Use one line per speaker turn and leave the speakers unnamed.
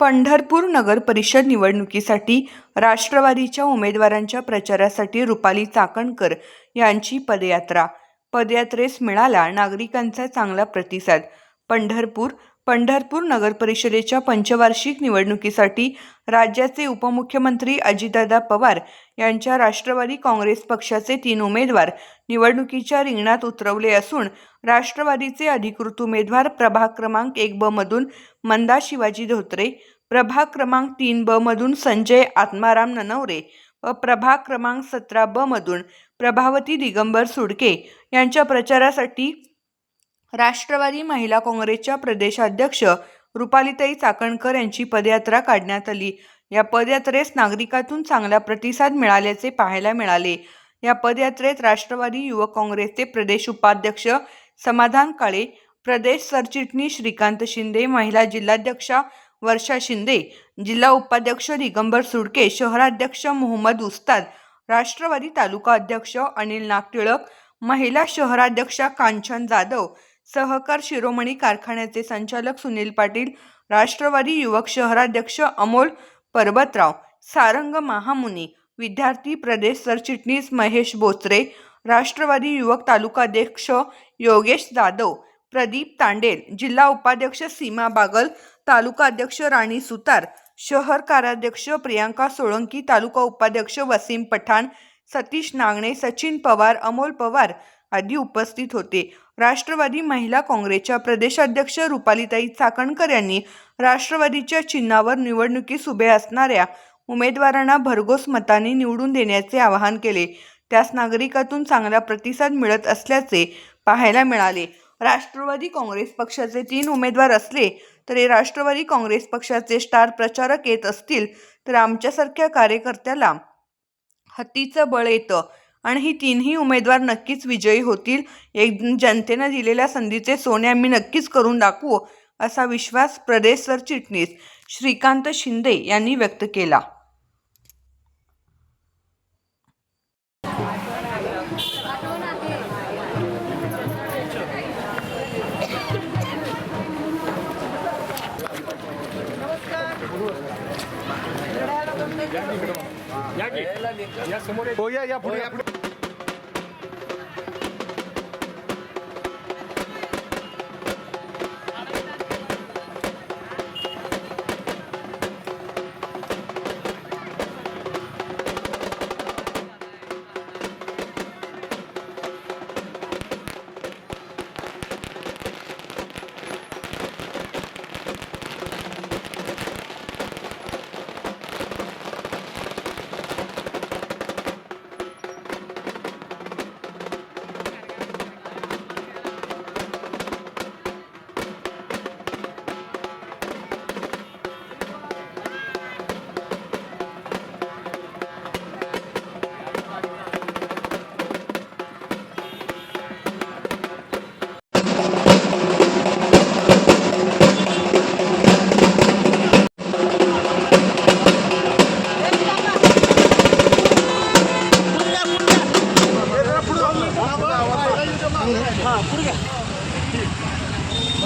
पंढरपूर नगर परिषद निवडणुकीसाठी राष्ट्रवादीच्या उमेदवारांच्या प्रचारासाठी रुपाली चाकणकर यांची पदयात्रा. पदयात्रेस मिळाला नागरिकांचा चांगला प्रतिसाद. पंढरपूर पंढरपूर नगर परिषदेच्या पंचवार्षिक निवडणुकीसाठी राज्याचे उपमुख्यमंत्री अजितदादा पवार यांच्या राष्ट्रवादी काँग्रेस पक्षाचे तीन उमेदवार निवडणुकीच्या रिंगणात उतरवले असून राष्ट्रवादीचे अधिकृत उमेदवार प्रभाग क्रमांक एक ब मधून मंदा शिवाजी धोत्रे प्रभाग क्रमांक तीन ब मधून संजय आत्माराम ननवरे व प्रभाग क्रमांक सतरा ब मधून प्रभावती दिगंबर सुडके यांच्या प्रचारासाठी राष्ट्रवादी महिला काँग्रेसच्या प्रदेशाध्यक्ष रुपालीताई चाकणकर यांची पदयात्रा काढण्यात आली. या पदयात्रेस नागरिकातून चांगला प्रतिसाद मिळाल्याचे पाहायला मिळाले. या पदयात्रेत राष्ट्रवादी युवक काँग्रेसचे प्रदेश उपाध्यक्ष समाधान काळे प्रदेश सरचिटणीस श्रीकांत शिंदे महिला जिल्हाध्यक्षा वर्षा शिंदे जिल्हा उपाध्यक्ष दिगंबर सुडके शहराध्यक्ष मोहम्मद उस्ताद राष्ट्रवादी तालुका अध्यक्ष अनिल नागटिळक महिला शहराध्यक्षा कांचन जाधव सहकार शिरोमणी कारखान्याचे संचालक सुनील पाटील राष्ट्रवादी युवक शहराध्यक्ष अमोल पर्वतराव सारंग महामुनी विद्यार्थी प्रदेश सरचिटणीस महेश बोचरे राष्ट्रवादी युवक तालुकाध्यक्ष योगेश जाधव प्रदीप तांडेल जिल्हा उपाध्यक्ष सीमा बागल तालुका अध्यक्ष राणी सुतार शहर कार्याध्यक्ष प्रियांका सोळंकी तालुका उपाध्यक्ष वसीम पठाण सतीश नागणे सचिन पवार अमोल पवार आदी उपस्थित होते. राष्ट्रवादी महिला काँग्रेसच्या प्रदेशाध्यक्ष रुपालीताई चाकणकर यांनी राष्ट्रवादीच्या चिन्हावर निवडणुकीस उभे असणाऱ्या उमेदवारांना भरघोस मताने निवडून देण्याचे आवाहन केले. त्यास नागरिकातून चांगला प्रतिसाद मिळत असल्याचे पाहायला मिळाले. राष्ट्रवादी काँग्रेस पक्षाचे तीन उमेदवार असले तरी राष्ट्रवादी काँग्रेस पक्षाचे स्टार प्रचारक येत असतील तर आमच्यासारख्या कार्यकर्त्याला हत्तीचं बळ येतं. आणि ही तीनही उमेदवार नक्कीच विजयी होतील. एक जनतेनं दिलेल्या संधीचे सोने आम्ही नक्कीच करून दाखवू असा विश्वास प्रदेश सरचिटणीस श्रीकांत शिंदे यांनी व्यक्त केला.
या की? या समोर हो या या